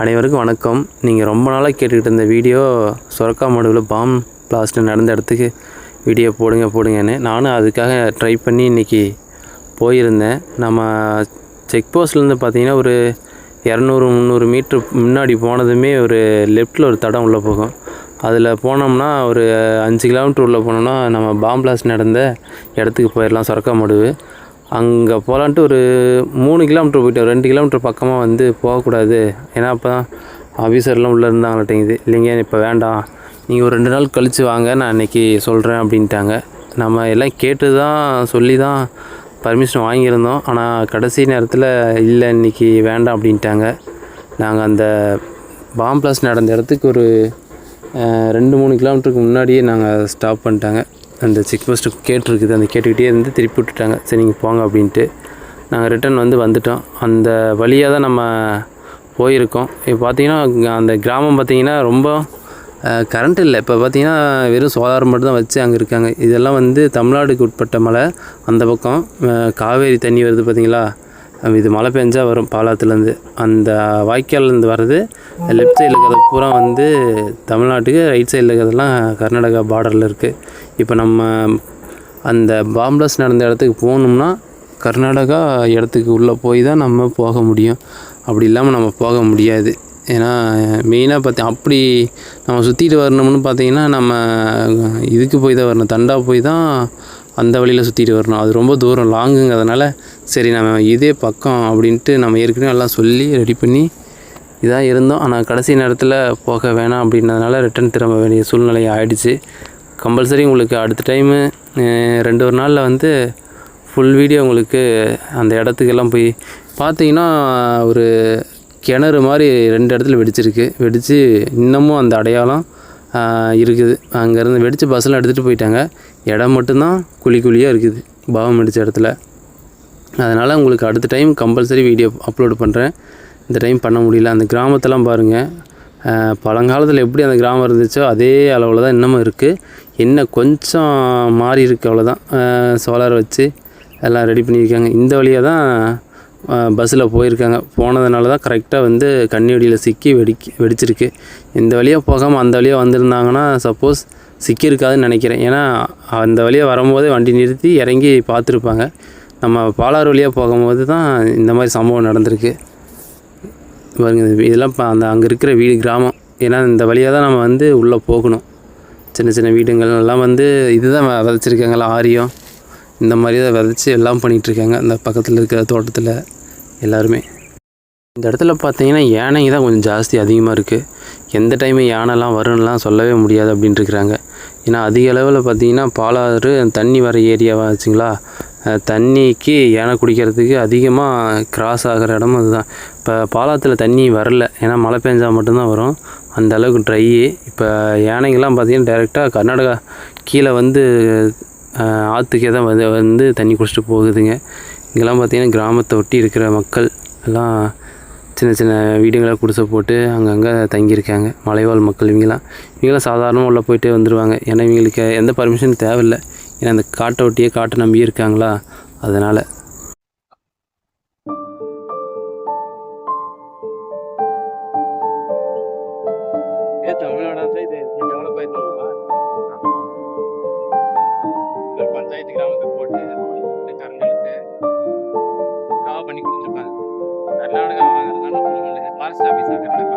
அனைவருக்கும் வணக்கம். நீங்கள் ரொம்ப நாளாக கேட்டுக்கிட்டு இருந்த வீடியோ சொரக்கா மடுவில் பாம் பிளாஸ்ட் நடந்த இடத்துக்கு வீடியோ போடுங்க போடுங்கன்னு நானும் அதுக்காக ட்ரை பண்ணி இன்றைக்கி போயிருந்தேன். நம்ம செக் போஸ்ட்லேருந்து பார்த்தீங்கன்னா ஒரு இரநூறு முந்நூறு மீட்ரு முன்னாடி போனதுமே ஒரு லெஃப்ட்டில் ஒரு தடம் உள்ளே போகும். அதில் போனோம்னா ஒரு அஞ்சு கிலோமீட்டர் உள்ளே போனோம்னா நம்ம பாம் பிளாஸ்ட் நடந்த இடத்துக்கு போயிடலாம் சொரக்கா மடுவு. அங்கே போகலான்ட்டு ஒரு மூணு கிலோமீட்டர் போயிட்டோம். ரெண்டு கிலோமீட்டர் பக்கமாக வந்து போகக்கூடாது. ஏன்னா அப்போ தான் ஆஃபீஸர்லாம் உள்ளே இருந்தாங்கட்டேங்குது இல்லைங்க இப்போ வேண்டாம். நீங்கள் ஒரு ரெண்டு நாள் கழித்து வாங்க நான் இன்றைக்கி சொல்கிறேன் அப்படின்ட்டாங்க. நம்ம எல்லாம் கேட்டு தான் சொல்லி தான் பர்மிஷன் வாங்கியிருந்தோம். ஆனால் கடைசி நேரத்தில் இல்லை இன்றைக்கி வேண்டாம் அப்படின்ட்டாங்க. நாங்கள் அந்த பாம் பிளாஸ்ட் நடந்த இடத்துக்கு ஒரு ரெண்டு மூணு கிலோமீட்டருக்கு முன்னாடியே நாங்கள் ஸ்டாப் பண்ணிட்டாங்க. அந்த செக் போஸ்ட்டு கேட்டிருக்குது. அந்த கேட்டுக்கிட்டே இருந்து திருப்பி விட்டுட்டாங்க. சரி நீங்கள் போங்க அப்படின்ட்டு. நாங்கள் ரிட்டர்ன் வந்து வந்துட்டோம். அந்த வழியாக தான் நம்ம போயிருக்கோம். இப்போ பார்த்தீங்கன்னா அந்த கிராமம் பார்த்தீங்கன்னா ரொம்ப கரண்ட் இல்லை. இப்போ பார்த்தீங்கன்னா வெறும் சோலார் மட்டும் தான் வச்சு அங்கே இருக்காங்க. இதெல்லாம் வந்து தமிழ்நாடுக்கு உட்பட்ட மலை. அந்த பக்கம் காவேரி தண்ணி வருது பார்த்தீங்களா இது மழை பெஞ்சால் வரும் பாலாத்துலேருந்து. அந்த வாய்க்கால்லேருந்து வர்றது லெஃப்ட் சைடில் இருக்கிறது பூரா வந்து தமிழ்நாட்டுக்கு ரைட் சைடில் இருக்கிறதெல்லாம் கர்நாடகா பார்டரில் இருக்குது இப்போ நம்ம அந்த பாம்பிளஸ் நடந்த இடத்துக்கு போகணும்னா கர்நாடகா இடத்துக்கு உள்ளே போய் தான் நம்ம போக முடியும். அப்படி இல்லாமல் நம்ம போக முடியாது. ஏன்னா மெயினாக பார்த்தி அப்படி நம்ம சுற்றிட்டு வரணும்னு பார்த்தீங்கன்னா நம்ம இதுக்கு போய் தான் வரணும். தண்டா போய் தான் அந்த வழியில் சுற்றிட்டு வரணும். அது ரொம்ப தூரம் லாங்குங்கிறதுனால சரி நம்ம இதே பக்கம் அப்படின்ட்டு நம்ம ஏற்கனவே எல்லாம் சொல்லி ரெடி பண்ணி இதாக இருந்தோம். ஆனால் கடைசி நேரத்தில் போக வேணாம் அப்படின்னதுனால ரிட்டன் திரும்ப வேண்டிய சூழ்நிலை ஆகிடுச்சு கம்பல்சரி உங்களுக்கு அடுத்த டைமு ரெண்டு ஒரு நாளில் வந்து ஃபுல் வீடியோ உங்களுக்கு அந்த இடத்துக்கெல்லாம் போய் பார்த்தீங்கன்னா ஒரு கிணறு மாதிரி ரெண்டு இடத்துல வெடிச்சிருக்கு. வெடித்து இன்னமும் அந்த அடையாளம் இருக்குது. அங்கேருந்து வெடித்து பஸ்ஸில் எடுத்துகிட்டு போயிட்டாங்க. இடம் மட்டும்தான் குழி குழியாக இருக்குது. பாவம் வெடித்த இடத்துல. அதனால் உங்களுக்கு அடுத்த டைம் கம்பல்சரி வீடியோ அப்லோட் பண்ணுறேன் இந்த டைம் பண்ண முடியல. அந்த கிராமத்தெல்லாம் பாருங்கள் பழங்காலத்தில் எப்படி அந்த கிராமம் இருந்துச்சோ அதே அளவில் தான் இன்னமும் இருக்குது என்ன கொஞ்சம் மாறி இருக்குது அவ்வளோதான் சோலார் வச்சு எல்லாம் ரெடி பண்ணியிருக்காங்க. இந்த வழியாக தான் பஸ்ஸில் போயிருக்காங்க. போனதுனால தான் கரெக்டாக வந்து கண்ணிவெடியில் சிக்கி வெடிக்க வெடிச்சிருக்கு. இந்த வழியாக போகாமல் அந்த வழியாக வந்திருந்தாங்கன்னா சப்போஸ் சிக்கியிருக்காதுன்னு நினைக்கிறேன். ஏன்னா அந்த வழியாக வரும்போதே வண்டி நிறுத்தி இறங்கி பார்த்துருப்பாங்க. நம்ம பாலாறு வழியாக போகும்போது தான் இந்த மாதிரி சம்பவம் நடந்திருக்கு. பாருங்க இதெல்லாம் இப்போ அந்த அங்கே இருக்கிற வீடு கிராமம். ஏன்னா இந்த வழியாக தான் நம்ம வந்து உள்ளே போகணும். சின்ன சின்ன வீடுங்கள் எல்லாம் வந்து இதுதான் விதைச்சிருக்காங்களா ஆரியம். இந்த மாதிரி தான் விதைச்சி எல்லாம் பண்ணிகிட்ருக்காங்க அந்த பக்கத்தில் இருக்கிற தோட்டத்தில் எல்லாருமே. இந்த இடத்துல பார்த்தீங்கன்னா யானைங்க தான் கொஞ்சம் ஜாஸ்தி அதிகமாக இருக்குது எந்த டைமு யானைலாம் வரும்லாம் சொல்லவே முடியாது அப்படின்ட்டு இருக்கிறாங்க. ஏன்னா அதிக அளவில் பார்த்தீங்கன்னா பாலாறு தண்ணி வர ஏரியாவாக ஆச்சுங்களா தண்ணிக்கு யானை குடிக்கிறதுக்கு அதிகமாக கிராஸ் ஆகிற இடமும் அதுதான். இப்போ பாலாத்தில் தண்ணி வரல. ஏன்னா மழை பெஞ்சால் மட்டும்தான் வரும். அந்த அளவுக்கு ட்ரை இப்போ யானைங்கெல்லாம் பார்த்தீங்கன்னா டைரெக்டாக கர்நாடகா கீழே வந்து ஆற்றுக்கே தான் வந்து வந்து தண்ணி குடிச்சிட்டு போகுதுங்க. இங்கெல்லாம் பார்த்திங்கன்னா கிராமத்தை ஒட்டி இருக்கிற மக்கள் எல்லாம் சின்ன சின்ன வீடுங்களை குடிசை போட்டு அங்கங்கே தங்கியிருக்காங்க. மலைவாழ் மக்கள் இவங்கெல்லாம். இவங்கெல்லாம் சாதாரணமாக உள்ளே போயிட்டே வந்துடுவாங்க ஏன்னா இவங்களுக்கு எந்த பர்மிஷனும் தேவையில்லை. ஏன்னா அந்த காட்டை ஒட்டியே காட்டை நம்பி இருக்காங்களா? அதனால். பஞ்சாயத்து கிராமத்துக்கு போட்டு கரண்ட் காவ பண்ணி கொடுத்துருப்பாங்க கர்நாடகா ஃபாரஸ்ட் ஆஃபீஸ்